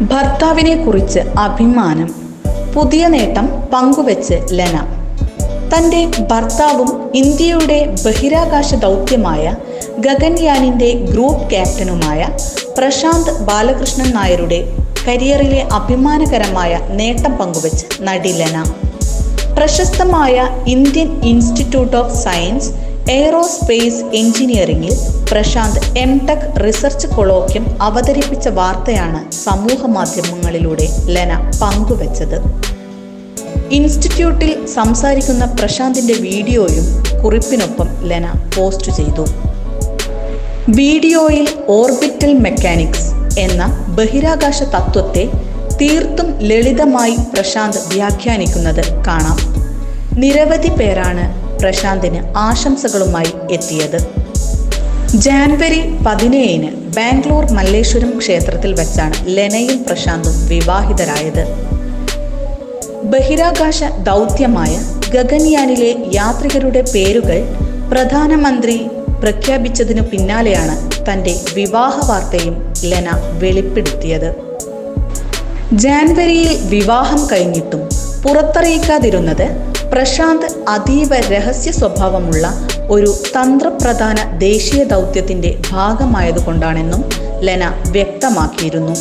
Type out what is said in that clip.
ഭർത്താവിനെ കുറിച്ച് അഭിമാനം. പുതിയ നേട്ടം പങ്കുവെച്ച് ലെന. തന്റെ ഭർത്താവും ഇന്ത്യയുടെ ബഹിരാകാശ ദൗത്യമായ ഗഗൻയാനിന്റെ ഗ്രൂപ്പ് ക്യാപ്റ്റനുമായ പ്രശാന്ത് ബാലകൃഷ്ണൻ നായരുടെ കരിയറിലെ അഭിമാനകരമായ നേട്ടം പങ്കുവെച്ച് നടി ലെന. പ്രശസ്തമായ Indian Institute of Science aerospace എഞ്ചിനീയറിംഗിൽ Prashanth M tech research colloquium അവതരിപ്പിച്ച വാർത്തയാണ് സമൂഹ മാധ്യമങ്ങളിലൂടെ ലെന പങ്കുവച്ചത്. ഇൻസ്റ്റിറ്റ്യൂട്ടിൽ സംസാരിക്കുന്ന പ്രശാന്തിന്റെ വീഡിയോയും കുറിപ്പിനൊപ്പം ലെന പോസ്റ്റ് ചെയ്തു. വീഡിയോയിൽ ഓർബിറ്റൽ മെക്കാനിക്സ് എന്ന ബഹിരാകാശ തത്വത്തെ തീർത്തും ലളിതമായി പ്രശാന്ത് വ്യാഖ്യാനിക്കുന്നത് കാണാം. നിരവധി പേരാണ് പ്രശാന്തിന് ആശംസകളുമായി എത്തിയത്. ജാൻവരി പതിനേഴിന് ബാംഗ്ലൂർ മല്ലേശ്വരം ക്ഷേത്രത്തിൽ വെച്ചാണ് ലെനയും പ്രശാന്തും വിവാഹിതരായത്. ബഹിരാകാശ ദൗത്യമായ ഗഗൻയാനിലെ യാത്രികരുടെ പേരുകൾ പ്രധാനമന്ത്രി പ്രഖ്യാപിച്ചതിനു പിന്നാലെയാണ് തന്റെ വിവാഹ വാർത്തയും ലെന വെളിപ്പെടുത്തിയത്. ജാൻവരിയിൽ വിവാഹം കഴിഞ്ഞിട്ടും പുറത്തറിയിക്കാതിരുന്നത് പ്രശാന്ത് അതീവ രഹസ്യ സ്വഭാവമുള്ള ഒരു തന്ത്രപ്രധാന ദേശീയ ദൗത്യത്തിന്റെ ഭാഗമായതുകൊണ്ടാണെന്നും ലെന വ്യക്തമാക്കിയിരുന്നു.